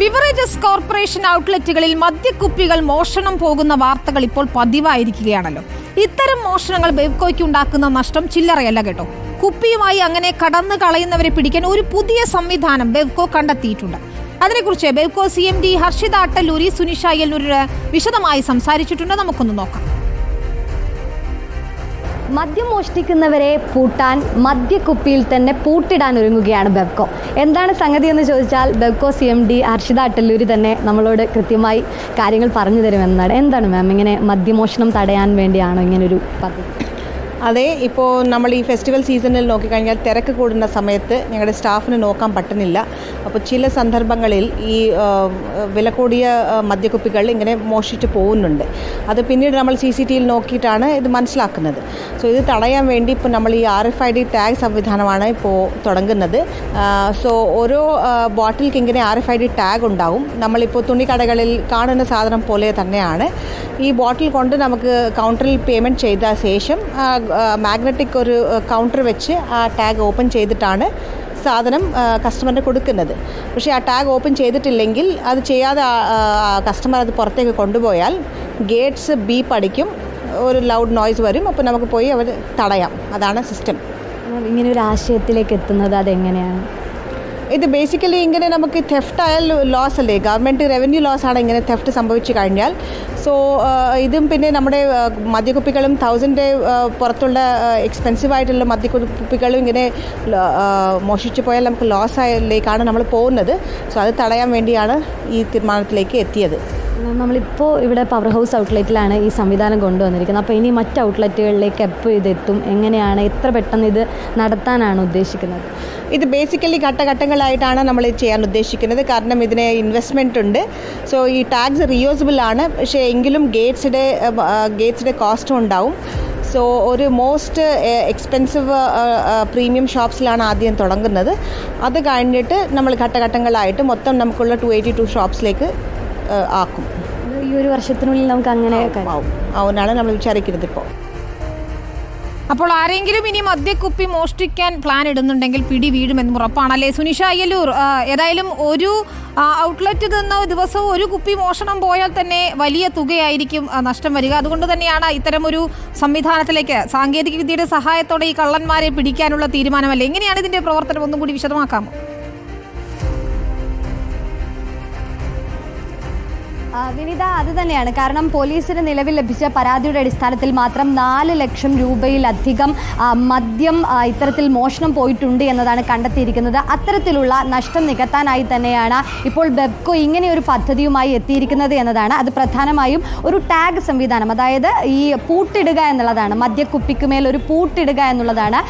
Beverages corporation ഔട്ട്ലെറ്റുകളിൽ മദ്യക്കുപ്പികൾ മോഷണം പോകുന്ന വാർത്തകൾ ഇപ്പോൾ പതിവായിരിക്കുകയാണല്ലോ. ഇത്തരം മോഷണങ്ങൾ ബെവ്കോയ്ക്ക് ഉണ്ടാക്കുന്ന നഷ്ടം ചില്ലറയല്ല കേട്ടോ. കുപ്പിയുമായി അങ്ങനെ കടന്നു കളയുന്നവരെ പിടിക്കാൻ ഒരു പുതിയ സംവിധാനം ബെവ്കോ കണ്ടെത്തിയിട്ടുണ്ട്. അതിനെക്കുറിച്ച് Bevco C M D Harshita Attaluri Sunisha Ayyallur വിശദമായി സംസാരിച്ചിട്ടുണ്ട്. നമുക്കൊന്ന് നോക്കാം. മദ്യം മോഷ്ടിക്കുന്നവരെ പൂട്ടാൻ മദ്യക്കുപ്പിയിൽ തന്നെ പൂട്ടിടാൻ ഒരുങ്ങുകയാണ് ബെബ്കോ എന്താണ് സംഗതി എന്ന് ചോദിച്ചാൽ Bevco C M D Harshita Attaluri തന്നെ നമ്മളോട് കൃത്യമായി കാര്യങ്ങൾ പറഞ്ഞു തരുമെന്നാണ്. എന്താണ് മാം ഇങ്ങനെ മദ്യമോഷണം തടയാൻ വേണ്ടിയാണോ ഇങ്ങനൊരു പദ്ധതി? അതെ ഇപ്പോൾ നമ്മൾ ഈ ഫെസ്റ്റിവൽ സീസണിൽ നോക്കിക്കഴിഞ്ഞാൽ തിരക്ക് കൂടുന്ന സമയത്ത് ഞങ്ങളുടെ സ്റ്റാഫിന് നോക്കാൻ പറ്റുന്നില്ല. അപ്പോൾ ചില സന്ദർഭങ്ങളിൽ ഈ വില കൂടിയ മദ്യക്കുപ്പികൾ ഇങ്ങനെ മോഷിച്ച് പോകുന്നുണ്ട്. അത് പിന്നീട് നമ്മൾ സി സി ടിയിൽ നോക്കിയിട്ടാണ് ഇത് മനസ്സിലാക്കുന്നത്. സോ ഇത് തടയാൻ വേണ്ടി ഇപ്പോൾ നമ്മൾ ഈ R F I D tag സംവിധാനമാണ് ഇപ്പോൾ തുടങ്ങുന്നത്. സോ ഓരോ ബോട്ടിൽക്ക് ഇങ്ങനെ R F I D tag ഉണ്ടാവും. നമ്മളിപ്പോൾ തുണിക്കടകളിൽ കാണുന്ന സാധനം പോലെ തന്നെയാണ്. ഈ ബോട്ടിൽ കൊണ്ട് നമുക്ക് കൗണ്ടറിൽ പേയ്മെന്റ് ചെയ്ത ശേഷം മാഗ്നറ്റിക് ഒരു കൗണ്ടർ വെച്ച് ആ ടാഗ് ഓപ്പൺ ചെയ്തിട്ടാണ് സാധനം കസ്റ്റമറിന് കൊടുക്കുന്നത്. പക്ഷേ ആ ടാഗ് ഓപ്പൺ ചെയ്തിട്ടില്ലെങ്കിൽ അത് ചെയ്യാതെ കസ്റ്റമർ അത് പുറത്തേക്ക് കൊണ്ടുപോയാൽ ഗേറ്റ്സ് ബീപ്പ് അടിക്കും ഒരു ലൗഡ് നോയ്സ് വരും അപ്പോൾ നമുക്ക് പോയി അവർ തടയാം. അതാണ് സിസ്റ്റം ഇങ്ങനെ ഒരു ആശയത്തിലേക്ക് എത്തുന്നത് അതെങ്ങനെയാണ്? ഇത് ബേസിക്കലി ഇങ്ങനെ നമുക്ക് തെഫ്റ്റ് ആയാൽ ലോസ് അല്ലേ? ഗവൺമെന്റ് റവന്യൂ ലോസ് ആണ് ഇങ്ങനെ തെഫ്റ്റ് സംഭവിച്ചു കഴിഞ്ഞാൽ. സോ ഇതും പിന്നെ നമ്മുടെ മദ്യക്കുപ്പികളും തൗസൻഡ് പുറത്തുള്ള എക്സ്പെൻസീവ് ആയിട്ടുള്ള മദ്യക്കുപ്പികളും ഇങ്ങനെ മോഷിച്ചു പോയാൽ നമുക്ക് ലോസ് ആയിലേക്കാണ് നമ്മൾ പോകുന്നത്. സോ അത് തടയാൻ വേണ്ടിയാണ് ഈ തീരുമാനത്തിലേക്ക് എത്തിയത്. നമ്മളിപ്പോൾ ഇവിടെ പവർ ഹൗസ് ഔട്ട്ലെറ്റിലാണ് ഈ സംവിധാനം കൊണ്ടുവന്നിരിക്കുന്നത്. അപ്പോൾ ഇനി മറ്റ് ഔട്ട്ലെറ്റുകളിലേക്ക് എപ്പോൾ ഇതെത്തും എങ്ങനെയാണ് എത്ര പെട്ടെന്ന് ഇത് നടത്താനാണ് ഉദ്ദേശിക്കുന്നത്? ഇത് ബേസിക്കലി ഘട്ടഘട്ടങ്ങളായിട്ടാണ് നമ്മൾ ചെയ്യാൻ ഉദ്ദേശിക്കുന്നത്. കാരണം ഇതിന് ഇൻവെസ്റ്റ്മെന്റ് ഉണ്ട്. സോ ഈ ടാക്സ് റീയൂസബിൾ ആണ്. പക്ഷേ എങ്കിലും ഗേറ്റ്സിന്റെ ഗേറ്റ്സിന്റെ കോസ്റ്റും ഉണ്ടാവും. സോ ഒരു മോസ്റ്റ് എക്സ്പെൻസീവ് പ്രീമിയം ഷോപ്സിലാണ് ആദ്യം തുടങ്ങുന്നത്. അത് കഴിഞ്ഞിട്ട് നമ്മൾ ഘട്ടഘട്ടങ്ങളായിട്ട് മൊത്തം നമുക്കുള്ള ടു എയ്റ്റി ടു ഷോപ്സിലേക്ക് ആക്കും. ഈ ഒരു വർഷത്തിനുള്ളിൽ നമുക്ക് അങ്ങനെ ആവും ആവുന്നാണ് നമ്മൾ വിചാരിക്കുന്നത് ഇപ്പോൾ അപ്പോൾ ആരെങ്കിലും ഇനി മദ്യക്കുപ്പി മോഷ്ടിക്കാൻ പ്ലാൻ ഇടുന്നുണ്ടെങ്കിൽ പിടി വീഴുമെന്ന് ഉറപ്പാണല്ലേ? സുനിഷ അയ്യലൂർ ഏതായാലും ഒരു ഔട്ട്ലെറ്റ് നിന്ന് ദിവസവും ഒരു കുപ്പി മോഷണം പോയാൽ തന്നെ വലിയ തുകയായിരിക്കും നഷ്ടം വരിക. അതുകൊണ്ട് തന്നെയാണ് ഇത്തരം ഒരു സംവിധാനത്തിലേക്ക് സാങ്കേതിക വിദ്യയുടെ സഹായത്തോടെ ഈ കള്ളന്മാരെ പിടിക്കാനുള്ള തീരുമാനമല്ലേ? എങ്ങനെയാണ് ഇതിന്റെ പ്രവർത്തനം? ഒന്നും കൂടി വിശദമാക്കാമോ? വിനിത അത് തന്നെയാണ്. കാരണം പോലീസിന് നിലവിൽ ലഭിച്ച പരാതിയുടെ അടിസ്ഥാനത്തിൽ മാത്രം നാല് ലക്ഷം രൂപയിലധികം മദ്യം ഇത്തരത്തിൽ മോഷണം പോയിട്ടുണ്ട് എന്നതാണ് കണ്ടെത്തിയിരിക്കുന്നത്. അത്തരത്തിലുള്ള നഷ്ടം നികത്താനായി തന്നെയാണ് ഇപ്പോൾ ബെബ്കോ ഇങ്ങനെ ഒരു പദ്ധതിയുമായി എത്തിയിരിക്കുന്നത് എന്നതാണ്. അത് പ്രധാനമായും ഒരു ടാഗ് സംവിധാനം അതായത് ഈ പൂട്ടിടുക എന്നുള്ളതാണ്. മദ്യക്കുപ്പിക്ക് മേൽ ഒരു പൂട്ടിടുക എന്നുള്ളതാണ്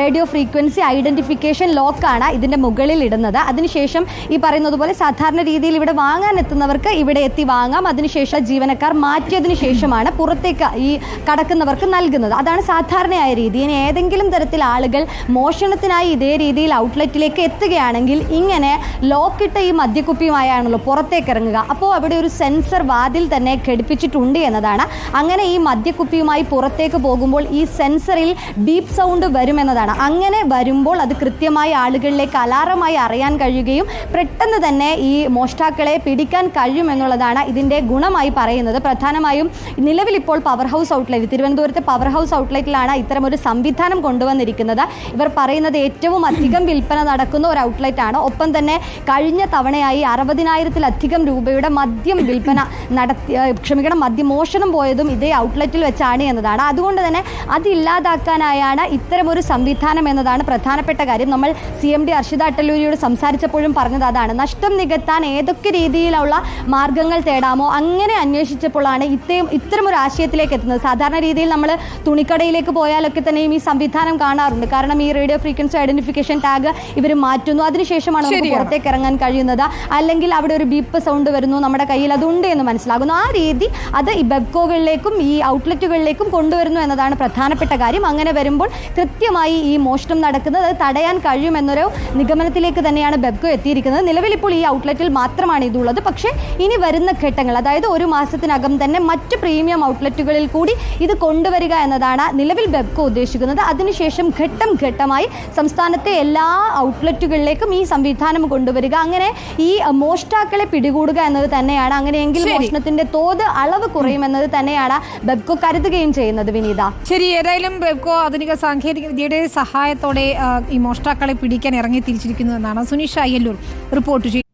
റേഡിയോ ഫ്രീക്വൻസി ഐഡന്റിഫിക്കേഷൻ ലോക്കാണ് ഇതിന്റെ മുകളിൽ ഇടുന്നത്. അതിനുശേഷം ഈ പറയുന്നത് പോലെ സാധാരണ രീതിയിൽ ഇവിടെ വാങ്ങാൻ എത്തുന്നവർക്ക് ഇവിടെ എത്തി വാങ്ങാം. അതിനുശേഷം ജീവനക്കാർ മാറ്റിയതിനു ശേഷമാണ് പുറത്തേക്ക് ഈ കടക്കുന്നവർക്ക് നൽകുന്നത്. അതാണ് സാധാരണയായ രീതി. ഇനി ഏതെങ്കിലും തരത്തിൽ ആളുകൾ മോഷണത്തിനായി ഇതേ രീതിയിൽ ഔട്ട്ലെറ്റിലേക്ക് എത്തുകയാണെങ്കിൽ ഇങ്ങനെ ലോക്കിട്ട ഈ മദ്യക്കുപ്പിയുമായാണല്ലോ പുറത്തേക്ക് ഇറങ്ങുക. അപ്പോൾ അവിടെ ഒരു സെൻസർ വാതിൽ തന്നെ ഘടിപ്പിച്ചിട്ടുണ്ട് എന്നതാണ്. അങ്ങനെ ഈ മദ്യക്കുപ്പിയുമായി പുറത്തേക്ക് പോകുമ്പോൾ ഈ സെൻസറിൽ ഡീപ് സൗണ്ട് വരുമെന്നതാണ് അങ്ങനെ വരുമ്പോൾ അത് കൃത്യമായി ആളുകളിലേക്ക് അലാറമായി അറിയാൻ കഴിയുകയും പെട്ടെന്ന് തന്നെ ഈ മോഷ്ടാക്കളെ പിടിക്കാൻ കഴിയുമെന്നുള്ളതാണ് ഇതിന്റെ ഗുണമായി പറയുന്നത്. പ്രധാനമായും നിലവിൽ ഇപ്പോൾ പവർ ഹൗസ് ഔട്ട്ലെറ്റ് തിരുവനന്തപുരത്തെ പവർ ഹൗസ് ഔട്ട്ലെറ്റിലാണ് ഇത്തരം ഒരു സംവിധാനം കൊണ്ടുവന്നിരിക്കുന്നത്. ഇവർ പറയുന്നത് ഏറ്റവും അധികം വിൽപ്പന നടക്കുന്ന ഒരു ഔട്ട്ലെറ്റ് ആണ്. ഒപ്പം തന്നെ കഴിഞ്ഞ തവണയായി അറുപതിനായിരത്തിലധികം രൂപയുടെ മദ്യം വിൽപ്പന നടത്തി ക്ഷമിക്കണം മദ്യമോഷണം പോയതും ഇതേ ഔട്ട്ലെറ്റിൽ വെച്ചാണ് എന്നതാണ്. അതുകൊണ്ട് തന്നെ അതില്ലാതാക്കാനായാണ് ഇത്തരമൊരു സംവിധാനം എന്നതാണ് പ്രധാനപ്പെട്ട കാര്യം. നമ്മൾ സി എം ഡി അർഷിത അട്ടല്ലൂരിയോട് സംസാരിച്ചപ്പോഴും പറഞ്ഞത് അതാണ്. നഷ്ടം നികത്താൻ ഏതൊക്കെ രീതിയിലുള്ള മാർഗങ്ങൾ തേടാമോ? അങ്ങനെ അന്വേഷിച്ചപ്പോഴാണ് ഇത്രയും ഒരു ആശയത്തിലേക്ക് എത്തുന്നത്. സാധാരണ രീതിയിൽ നമ്മൾ തുണിക്കടയിലേക്ക് പോയാലൊക്കെ തന്നെയും ഈ സംവിധാനം കാണാറുണ്ട്. കാരണം ഈ റേഡിയോ ഫ്രീക്വൻസി ഐഡന്റിഫിക്കേഷൻ ടാഗ് ഇവർ മാറ്റുന്നു. അതിനുശേഷമാണ് നമുക്ക്. പുറത്തേക്ക് ഇറങ്ങാൻ കഴിയുന്നത്. അല്ലെങ്കിൽ അവിടെ ഒരു ബീപ്പ് സൗണ്ട് വരുന്നു നമ്മുടെ കയ്യിൽ അതുണ്ട് എന്ന് മനസ്സിലാകുന്നു. ആ രീതി അത് ഈ ബെബ്കോകളിലേക്കും ഈ ഔട്ട്ലെറ്റുകളിലേക്കും കൊണ്ടുവരുന്നു എന്നതാണ് പ്രധാനപ്പെട്ട കാര്യം. അങ്ങനെ വരുമ്പോൾ കൃത്യമായി ഈ മോഷണം നടക്കുന്നത് അത് തടയാൻ കഴിയുമെന്നൊരു നിഗമനത്തിലേക്ക് തന്നെയാണ് ബെബ്കോ എത്തിയിരിക്കുന്നത്. നിലവിൽ ഇപ്പോൾ ഈ ഔട്ട്ലെറ്റിൽ മാത്രമാണ് ഇതുള്ളത്. പക്ഷേ ഇനി വരുന്ന വരുന്ന ഘട്ടങ്ങൾ അതായത് ഒരു മാസത്തിനകം തന്നെ മറ്റ് പ്രീമിയം ഔട്ട്ലെറ്റുകളിൽ കൂടി ഇത് കൊണ്ടുവരിക എന്നതാണ് നിലവിൽ ബെബ്കോ ഉദ്ദേശിക്കുന്നത്. അതിനുശേഷം ഘട്ടം ഘട്ടമായി സംസ്ഥാനത്തെ എല്ലാ ഔട്ട്ലെറ്റുകളിലേക്കും ഈ സംവിധാനം കൊണ്ടുവരിക. അങ്ങനെ ഈ മോഷ്ടാക്കളെ പിടികൂടുക എന്നത് തന്നെയാണ്. അങ്ങനെയെങ്കിൽ. മോഷണത്തിന്റെ തോത് അളവ് കുറയുമെന്നത് തന്നെയാണ് ബെബ്കോ കരുതുകയും ചെയ്യുന്നത് വിനീത. ശരി ഏതായാലും ബെബ്കോ ആധുനിക സാങ്കേതിക വിദ്യയുടെ സഹായത്തോടെ ഈ മോഷ്ടാക്കളെ പിടിക്കാൻ ഇറങ്ങി തിരിച്ചിരിക്കുന്നു എന്നാണ് സുനിഷ അയ്യല്ലൂർ റിപ്പോർട്ട് ചെയ്യുന്നത്